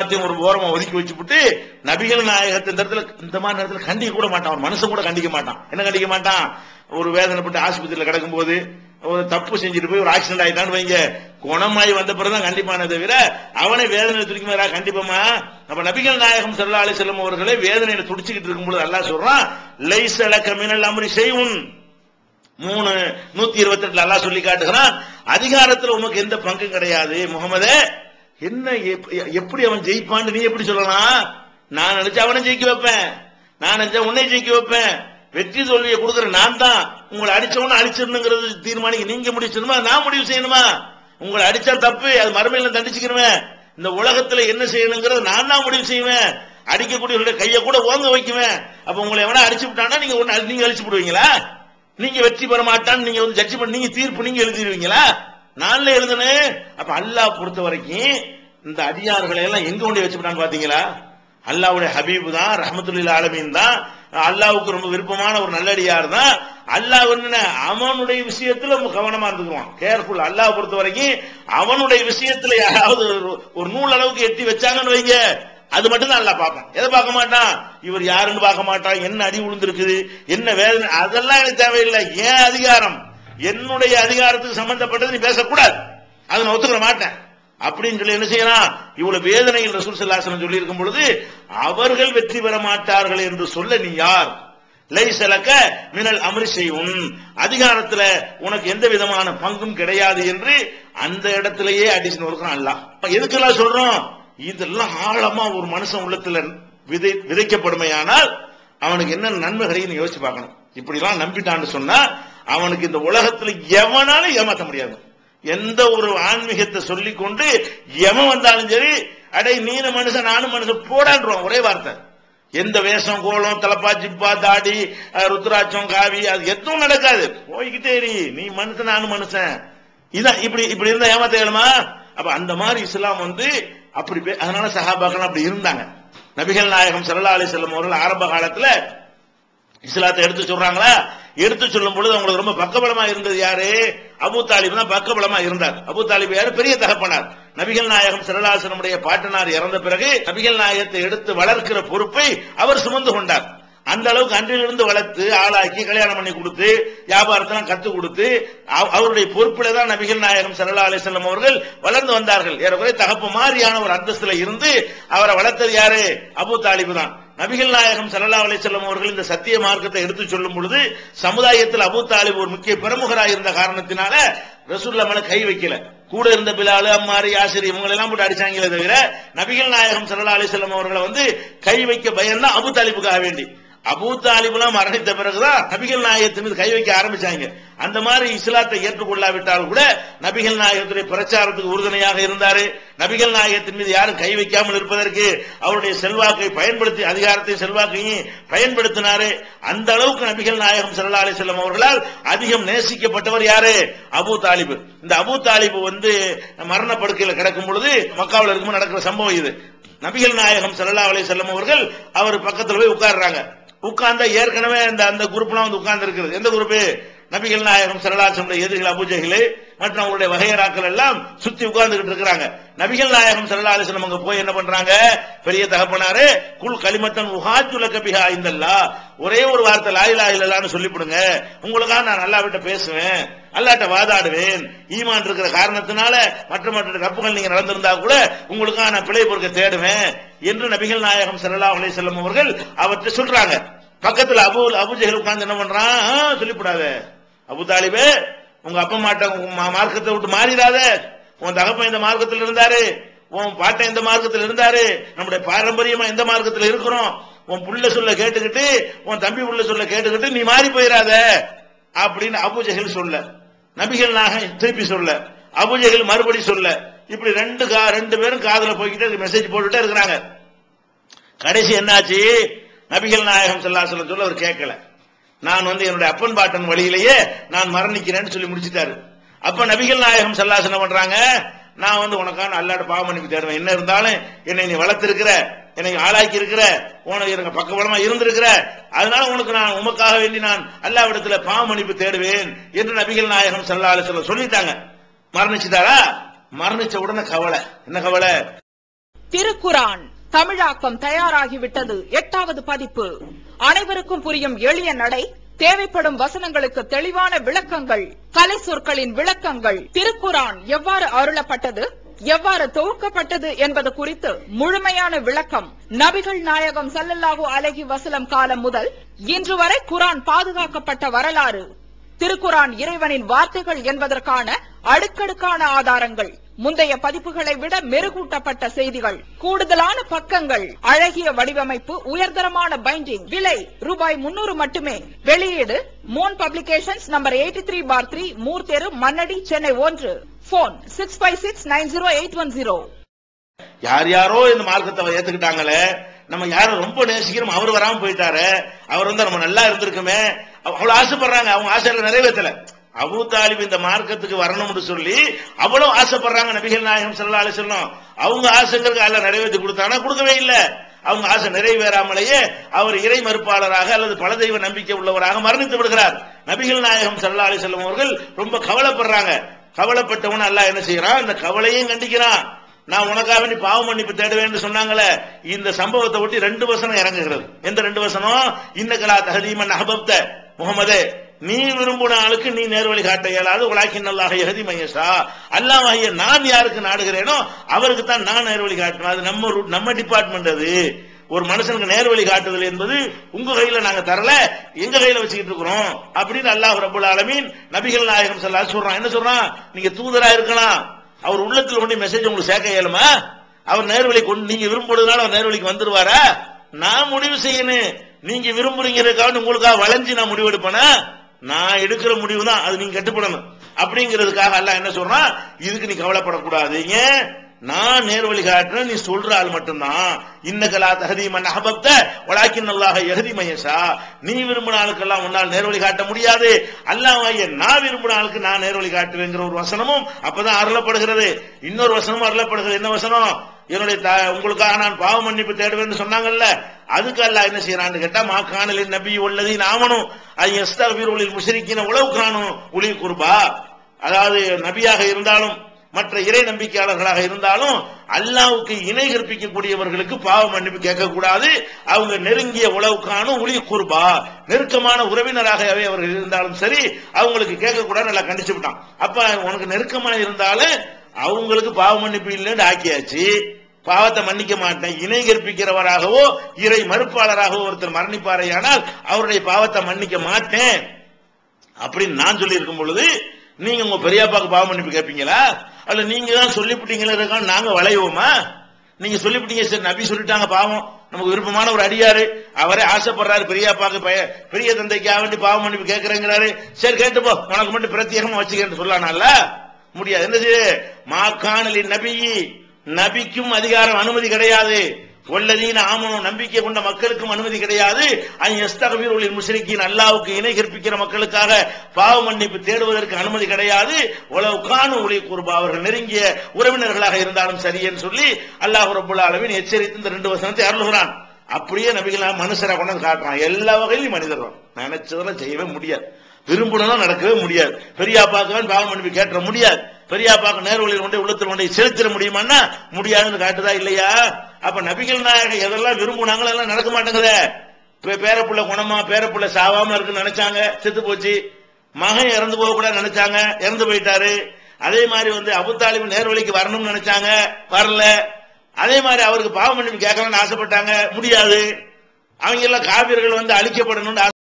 எல்லாத்தையும் ஒரு ஓரமா ஒதுக்கி வச்சுப்புட்டு நபிகள் நாயகத்தின் இடத்துல இந்த மாதிரி நேரத்தில் கண்டிக்க கூட மாட்டான். ஒரு மனுஷன் கூட கண்டிக்க மாட்டான். என்ன கண்டிக்க மாட்டான்? ஒரு வேதனைப்பட்டு ஆஸ்பத்திரியில கிடக்கும்போது ஒரு தப்பு செஞ்சுட்டு போய் ஒரு ஆக்சிடென்ட் ஆயிட்டான்னு வைங்க. குணமாயி வந்த பிறகுதான் கண்டிப்பானே தவிர அவனை வேதனை துடிக்க மேலா கண்டிப்பமா? நம்ம நபிகள் நாயகம் செல்லா செல்லும் வஸல்லம் அவர்களே வேதனையில துடிச்சுக்கிட்டு இருக்கும்போது நல்லா சொல்றான் லைஸலக மினல் அமரி ஷைஉன். மூணு நூத்தி இருபத்தி எட்டுல அல்லாஹ் சொல்லி காட்டுகிறான் அதிகாரத்துல உனக்கு எந்த பங்கும் கிடையாது முகமதே என்ன எப்படி அவன் ஜெயிப்பான்னு நீ எப்படி சொல்லலாம்? நான் நினைச்சா அவனை ஜெயிக்க வைப்பேன். நான் நினைச்சா உன்னை ஜெயிக்க வைப்பேன். வெற்றி தோல்வியை கொடுக்குற நான் தான். உங்களை அடிச்சவன அடிச்சிடணுங்கிறது தீர்மானிக்க நீங்க முடிச்சிடணுமா நான் முடிவு செய்யணுமா? உங்களை அடிச்சா தப்பு அது மறுமையில தண்டிச்சுக்கிறேன் இந்த உலகத்துல என்ன செய்யணுங்கிறது நான் தான் முடிவு செய்வேன். அடிக்கக்கூடியவருடைய கையை கூட ஓங்க வைக்குவேன். அப்ப உங்களை எவனா அடிச்சு விட்டானா நீங்க ஒண்ணு நீங்க அழிச்சு விடுவீங்களா நீங்க வெற்றி பெற மாட்டான்னு நீங்க வந்து ஜட்ஜ்மெண்ட் நீங்க தீர்ப்பு நீங்க எழுதிடுவீங்களா? நான்ல எழுதுனேன் அப்ப அல்லாஹ் பொறுத்த வரைக்கும் இந்த அதிகாரிகளை எல்லாம் எங்க கொண்டு வச்சுட்டான்னு பாத்தீங்களா? அல்லாஹ்வுடைய ஹபீப் தான் ரஹமத்துல்லில் ஆலமீன் தான். அல்லாவுக்கு ரொம்ப விருப்பமான ஒரு நல்லடியார் தான். அல்லாஹ் என்ன அவனுடைய விஷயத்துல ரொம்ப கவனமா இருந்துக்குவான். கேர்ஃபுல் அல்லாஹ் பொறுத்த வரைக்கும் அவனுடைய விஷயத்துல யாராவது ஒரு- நூல் அளவுக்கு எட்டி வச்சாங்கன்னு வைங்க. அது மட்டும் தான் அல்லாஹ் பார்ப்பான். எதை பார்க்க மாட்டான்? இவர் யாருன்னு பார்க்க மாட்டான். என்ன அடி விழுந்திருக்குது என்ன வேதனை? அதெல்லாம் எனக்கு தேவையில்லை. ஏன் அதிகாரம்? என்னுடைய அதிகாரத்துக்கு சம்பந்தப்பட்டது நீ பேசக்கூடாது. அதை நான் ஒத்துக்கிற மாட்டேன். அப்படின்னு சொல்லி என்ன செய்யலாம் இவ்வளவு வேதனையில் ரசூல் சல்லாசனம் சொல்லி இருக்கும் பொழுது அவர்கள் வெற்றி பெற மாட்டார்கள் என்று சொல்ல நீ யார்? லைசலக்க மினல் அமரி செய்யும் அதிகாரத்துல உனக்கு எந்த விதமான பங்கும் கிடையாது என்று அந்த இடத்திலேயே அடிஷன் ஒருக்கிறான் அல்ல. எதுக்கெல்லாம் சொல்றோம்? இதெல்லாம் ஆழமா ஒரு மனுஷன் உள்ளத்துல விதை விதைக்கப்படுமையானால் அவனுக்கு என்ன நன்மைகளையும் யோசிச்சு பார்க்கணும். இப்படிலாம் நம்பிட்டான்னு சொன்னா அவனுக்கு இந்த உலகத்துல எவனாலும் ஏமாற்ற முடியாது. எந்த ஒரு ஆன்மீகத்தை சொல்லி கொண்டு எவன் வந்தாலும் சரி அடே நீன மனுஷன் நானும் மனுஷன் போடான்றான் ஒரே வார்த்தை. எந்த வேஷம் கோலம் தலப்பா ஜிப்பா தாடி ருத்ராட்சம் காவி அது எதுவும் நடக்காது. போய்கிட்டே நீ மனுஷன் நானும் மனுஷன். இதான் இப்படி இப்படி இருந்தா ஏமாத்த இயலுமா? அப்ப அந்த மாதிரி இஸ்லாம் வந்து அப்படி பே- அதனால சஹாபாக்கள் அப்படி இருந்தாங்க. நபிகள் நாயகம் ஸல்லல்லாஹு அலி வஸல்லம் அவர்கள் ஆரம்ப காலத்துல இஸ்லாத்தை எடுத்து சொல்றாங்களா? எடுத்து சொல்லும் பொழுது அவங்களுக்கு ரொம்ப பக்கபலமா இருந்தது யாரு? அபூ தாலிப் தான் பக்கபலமா இருந்தார். அபூ தாலிப் யாரு? பெரிய தகப்பனார். நபிகள் நாயகம் சிறலாசனமுடைய பாட்டனார் இறந்த பிறகு நபிகள் நாயகத்தை எடுத்து வளர்க்கிற பொறுப்பை அவர் சுமந்து கொண்டார். அந்த அளவுக்கு அன்றிலிருந்து வளர்த்து ஆளாக்கி கல்யாணம் பண்ணி கொடுத்து வியாபாரத்தெல்லாம் கத்து கொடுத்து அவ- அவருடைய பொறுப்பில தான் நபிகள் நாயகம் சல்லா அலிசல்லம் அவர்கள் வளர்ந்து வந்தார்கள். ஏறக்குறைய தகப்பு மாதிரியான ஒரு அந்தஸ்துல இருந்து அவரை வளர்த்தது யாரு? அபூ தாலிபு தான். நபிகள் நாயகம் சல்லா அலிசல்லம் அவர்கள் இந்த சத்திய மார்க்கத்தை எடுத்து சொல்லும் பொழுது சமுதாயத்தில் அபு தாலிப் ஒரு முக்கிய பிரமுகராக இருந்த காரணத்தினால ரசூல்லா மேல கை வைக்கல. கூட இருந்த பிலாலு அம்மாரி யாசிர் இவங்க எல்லாம் போட்டு அடிச்சாங்களே தவிர நபிகள் நாயகம் சல்லா அலிசல்லம் அவர்களை வந்து கை வைக்க பயந்தான் அபு தாலிபுக்காக வேண்டி. அபூ தாலிபுலாம் மரணித்த பிறகுதான் நபிகள் நாயகத்தின் மீது கை வைக்க ஆரம்பிச்சாங்க. அந்த மாதிரி இஸ்லாத்தை ஏற்றுக்கொள்ளாவிட்டால் கூட நபிகள் நாயகத்துடைய பிரச்சாரத்துக்கு உறுதுணையாக இருந்தாரு. நபிகள் நாயகத்தின் மீது யாரும் கை வைக்காமல் இருப்பதற்கு அவருடைய செல்வாக்கை பயன்படுத்தி அதிகாரத்தை செல்வாக்கையும் பயன்படுத்தினாரு. அந்த அளவுக்கு நபிகள் நாயகம் சல்லா அலி செல்லம் அவர்களால் அதிகம் நேசிக்கப்பட்டவர் யாரு? Abu Talib. இந்த அபூ தாலிபு வந்து மரண கிடக்கும் பொழுது மக்காவில் இருக்கும்போது நடக்கிற சம்பவம் இது. நபிகள் நாயகம் சல்லா அலி செல்லம் அவர்கள் அவர் பக்கத்தில் போய் உட்கார்றாங்க. உட்கார்ந்த ஏற்கனவே அந்த அந்த குரூப்லாம் வந்து உட்கார்ந்து இருக்கிறது எந்த குரூப் நபிகள் நாயகம் சரலாசனுடைய எதிரிகள் அபுஜகிலே மற்றும் அவங்களுடைய வகையராக்கள் எல்லாம் சுத்தி உட்கார்ந்துகிட்டு இருக்கிறாங்க. நபிகள் நாயகம் சல்லா அங்க போய் என்ன பண்றாங்க? பெரிய தகப்பனாரு குல் களிமத்தன் உஹாஜுல கபிகா இந்தல்லா. ஒரே ஒரு வார்த்தை லாயிலா இல்லலான்னு சொல்லிவிடுங்க. உங்களுக்காக நான் நல்லாவிட்ட பேசுவேன். அல்லாட்ட வாதாடுவேன். ஈமான் இருக்கிற காரணத்தினால மற்ற மற்ற தப்புகள் நீங்க நடந்திருந்தா கூட உங்களுக்காக நான் பிழை பொறுக்க தேடுவேன். என்று நபிகள் நாயகம் ஸல்லல்லாஹு அலைஹி வஸல்லம் அவர்கள் அவற்றை சொல்றாங்க. பக்கத்துல அபு அபுஜெகல் உட்கார்ந்து என்ன பண்றான் சொல்லிவிடாத. அபு தாலிபே உங்க அப்பா மாட்ட மா- மார்க்கத்தை விட்டு மாறிடாத. உன் தகப்பன் இந்த மார்க்கத்தில் இருந்தாரு. உன் பாட்டன் இந்த மார்க்கத்தில் இருந்தாரு. நம்முடைய பாரம்பரியமா எந்த மார்க்கத்தில் இருக்கிறோம். உன் புள்ள சொல்ல கேட்டுக்கிட்டு உன் தம்பி புள்ள சொல்ல கேட்டுக்கிட்டு நீ மாறி போயிடாத. அப்படின்னு அபுஜெகல் சொல்ல. நபிகள் நாக திருப்பி சொல்ல. அபுஜெகல் மறுபடி சொல்ல. இப்படி ரெண்டு கா ரெண்டு பேரும் காதல போய்கிட்டே மெசேஜ் போட்டுட்டே இருக்கிறாங்க. கடைசி என்னாச்சு? நபிகள் நாயகம் செல்லா சொல்ல அவர் கேட்கல. நான் வந்து என்னுடைய அப்பன் பாட்டன் வழியிலேயே நான் மரணிக்கிறேன்னு சொல்லி முடிச்சுட்டாரு. அப்ப நபிகள் நாயகம் செல்லாசனம் பண்றாங்க? நான் வந்து உனக்கான அல்லாட பாவம் மன்னிப்பு தேடுவேன். என்ன இருந்தாலும் என்னை நீ வளர்த்திருக்கிற என்னை ஆளாக்கி இருக்கிற உனக்கு எனக்கு பக்கபலமா இருந்திருக்கிற அதனால உனக்கு நான் உமக்காக வேண்டி நான் அல்லாவிடத்துல பாவ மன்னிப்பு தேடுவேன் என்று நபிகள் நாயகம் ஸல்லல்லாஹு சொல்ல சொல்லிட்டாங்க. மரணிச்சுட்டாரா? மரணிச்ச உடனே கவலை. என்ன கவலை? திருக்குரான் தமிழாக்கம் தயாராகிவிட்டது. எட்டாவது பதிப்பு. அனைவருக்கும் புரியும் எளிய நடை தேவைப்படும் வசனங்களுக்கு தெளிவான விளக்கங்கள் கலை சொற்களின் விளக்கங்கள். திருக்குரான் எவ்வாறு அருளப்பட்டது எவ்வாறு தொகுக்கப்பட்டது என்பது குறித்து முழுமையான விளக்கம். நபிகள் நாயகம் சல்லல்லாஹு அலைஹி வசலம் காலம் முதல் இன்று வரை குரான் பாதுகாக்கப்பட்ட வரலாறு. திருக்குரான் இறைவனின் வார்த்தைகள் என்பதற்கான அடுக்கடுக்கான ஆதாரங்கள். முந்தைய பதிப்புகளை விட மெருகூட்டப்பட்ட செய்திகள். கூடுதலான பக்கங்கள். அழகிய வடிவமைப்பு உயர்தரமான பைண்டிங் விலை ரூபாய் முன்னூறு மட்டுமே. வெளியீடு மோன் publications number eighty three four three Moore Mannady Chennai ஒன்று. Phone six five six nine zero eight one zero யார் யாரோ இந்த மார்க்கத்தை ஏத்துக்கிட்டாங்களே நம்ம யாரும் ரொம்ப நேசிக்கிறோம் அவர் வராம போயிட்டாரு அவர் வந்து நம்ம நல்லா இருந்திருக்குமே அவ்வளவு ஆசைப்படுறாங்க அவங்க ஆசைகளை நிறைவேற்றல. அபு தாலிப் இந்த மார்க்கத்துக்கு வரணும்னு சொல்லி அவ்வளவு ஆசைப்படுறாங்க நபிகள் நாயகம் செல்லா அலைஹி வஸல்லம். அவங்க ஆசைங்களுக்கு அல்ல நிறைவேற்றி கொடுத்தானா கொடுக்கவே இல்லை. அவங்க ஆசை நிறைவேறாமலேயே அவர் இறை மறுப்பாளராக அல்லது பல தெய்வ நம்பிக்கை உள்ளவராக மரணித்து விடுகிறார். நபிகள் நாயகம் ஸல்லல்லாஹு அலி வஸல்லம் அவர்கள் ரொம்ப கவலைப்படுறாங்க. கவலைப்பட்டவன் அல்ல என்ன செய்யறான்? இந்த கவலையும் கண்டிக்கிறான். நான் உனக்காக வேண்டி பாவ மன்னிப்பு தேடுவேன்னு சொன்னாங்களே இந்த சம்பவத்தை ஒட்டி ரெண்டு வசனம் இறங்குகிறது. எந்த ரெண்டு வசனம்? இன்னக்கலா தஹதீமன் அஹபப்த. முகமது நீ விரும்பின ஆளுக்கு நீ நேர்வழி காட்ட இயலாது. உலாக்கி நல்லாக எகதி மையசா அல்லாஹ் நான் யாருக்கு நாடுகிறேனோ அவருக்கு தான் நான் நேர்வழி காட்டணும். அது நம்ம நம்ம டிபார்ட்மெண்ட் அது. ஒரு மனுஷனுக்கு நேர்வழி காட்டுதல் என்பது உங்க கையில நாங்க தரல எங்க கையில வச்சுக்கிட்டு இருக்கிறோம் அப்படின்னு அல்லாஹ் ரபுல் ஆலமீன் நபிகள் நாயகம் சொல்ல சொல்றான் என்ன சொல்றான்? நீங்க தூதரா இருக்கலாம். அவர் உள்ளத்தில் கொண்டு மெசேஜ் உங்களுக்கு சேர்க்க இயலுமா? அவர் நேர்வழி கொண்டு நீங்க விரும்புறதுனால அவர் நேர்வழிக்கு வந்துருவாரா? நான் முடிவு செய்யணும். நீங்க விரும்புறீங்கிறதுக்காக உங்களுக்காக வளைஞ்சு நான் முடிவு எடுப்பேனா? நான் எடுக்கிற முடிவு தான் அது நீங்க கட்டுப்படணும். அப்படிங்கிறதுக்காக எல்லாம் என்ன சொல்றான்? இதுக்கு நீ கவலைப்படக்கூடாதீங்க நான் நேர்வழி காட்டுறேன். நீ சொல்ற ஆள் மட்டும்தான். இன்னகலா தகதி மன் அஹபப்த உலாக்கி நல்லாக எகதி மயசா நீ விரும்பின ஆளுக்கெல்லாம் உன்னால் நேர்வழி காட்ட முடியாது. அல்லாஹ் நான் விரும்பின ஆளுக்கு நான் நேர்வழி காட்டுவேங்கிற ஒரு வசனமும் அப்பதான் அருளப்படுகிறது. இன்னொரு வசனமும் அருளப்படுகிறது. என்ன வசனம்? என்னுடைய தா- உங்களுக்காக நான் பாவ மன்னிப்பு தேடுவேன்னு சொன்னாங்கல்ல. அதுக்கு அல்லா என்ன செய்யறான்னு கேட்டா மா காணலின் நபி உள்ளதை நாமனும் அது எஸ்தகபீர் முஷரிக்கின உளவு காணும் உளி குருபா. அதாவது நபியாக இருந்தாலும் மற்ற இறை நம்பிக்கையாளர்களாக இருந்தாலும் அல்லாவுக்கு இணை கற்பிக்கக்கூடியவர்களுக்கு பாவ மன்னிப்பு கேட்கக்கூடாது. அவங்க நெருங்கிய உளவுக்கானும் உளி குர்பா. நெருக்கமான உறவினராகவே அவர்கள் இருந்தாலும் சரி அவங்களுக்கு கேட்கக்கூடாது நல்லா கண்டிச்சு விட்டான். அப்ப உனக்கு நெருக்கமா இருந்தாலும் அவங்களுக்கு பாவ மன்னிப்பு இல்லைன்னு ஆக்கியாச்சு. பாவத்தை மன்னிக்க மாட்டேன் இணை கற்பிக்கிறவராகவோ இறை மறுப்பாளராகவோ ஒருத்தர் மரணிப்பாரையானால் அவருடைய பாவத்தை மன்னிக்க மாட்டேன். அப்படின்னு நான் சொல்லி இருக்கும் பொழுது நீங்க உங்க பெரியாப்பாக்கு பாவம் மன்னிப்பு கேட்பீங்களா? அல்ல நீங்க தான் சொல்லிவிட்டீங்களா நாங்க வளைவோமா? நீங்க சொல்லிவிட்டீங்க சரி நபி சொல்லிட்டாங்க பாவம். நமக்கு விருப்பமான ஒரு அடியாரு. அவரே ஆசைப்படுறாரு பெரியாப்பாக்கு பெரிய தந்தைக்காக வேண்டி பாவம் மன்னிப்பு கேட்கிறேங்கிறாரு. சரி கேட்டுப்போ உனக்கு மட்டும் பிரத்யேகமா வச்சுக்கன்னு சொல்லலாம்ல முடியாது. என்னது மாக்கானலி நபி நபிக்கும் அதிகாரம் அனுமதி கிடையாது. வல்லதீன ஆமனும் நம்பிக்கை கொண்ட மக்களுக்கும் அனுமதி கிடையாது. அஸ்தகபீர் முஸ்லிக்கின் அல்லாவுக்கு இணை கற்பிக்கிற மக்களுக்காக பாவ மன்னிப்பு தேடுவதற்கு அனுமதி கிடையாது. உலவுக்கான காணும் ஒளி கூறுபா அவர்கள் நெருங்கிய உறவினர்களாக இருந்தாலும் சரி என்று சொல்லி அல்லாஹ் ரபுல் எச்சரித்து இந்த ரெண்டு வசனத்தை அருள்கிறான். அப்படியே நபிகள் மனுஷரை கொண்டாந்து காட்டுறான். எல்லா வகையிலும் மனிதர் நினைச்சதெல்லாம் செய்யவே முடியாது. விரும்பணும் நடக்கவே முடியாது. பெரியாப்பாக்கு பாவ மன்னிப்பு கேட்ட முடியாது. பெரியாப்பாக்கு நேர்வழியில் கொண்டே உள்ளத்தில் கொண்டே செலுத்திட முடியுமான்னா முடியாதுன்னு காட்டுதா இல்லையா? அப்ப நபிகள் நாயகம் எதெல்லாம் விரும்புனாங்களோ எல்லாம் நடக்க மாட்டேங்குதே. பேரப்புள்ள குணமா பேரப்புள்ள சாவாம இருக்குன்னு நினைச்சாங்க செத்து போச்சு. மகன் இறந்து போக கூட நினைச்சாங்க இறந்து போயிட்டாரு. அதே மாதிரி வந்து அபுத்தாலிபு நேர்வழிக்கு வரணும்னு நினைச்சாங்க வரல. அதே மாதிரி அவருக்கு பாவம் மன்னிப்பு கேட்கலாம்னு ஆசைப்பட்டாங்க முடியாது. அவங்க எல்லாம் காவியர்கள் வந்து அழிக்கப்படணும்னு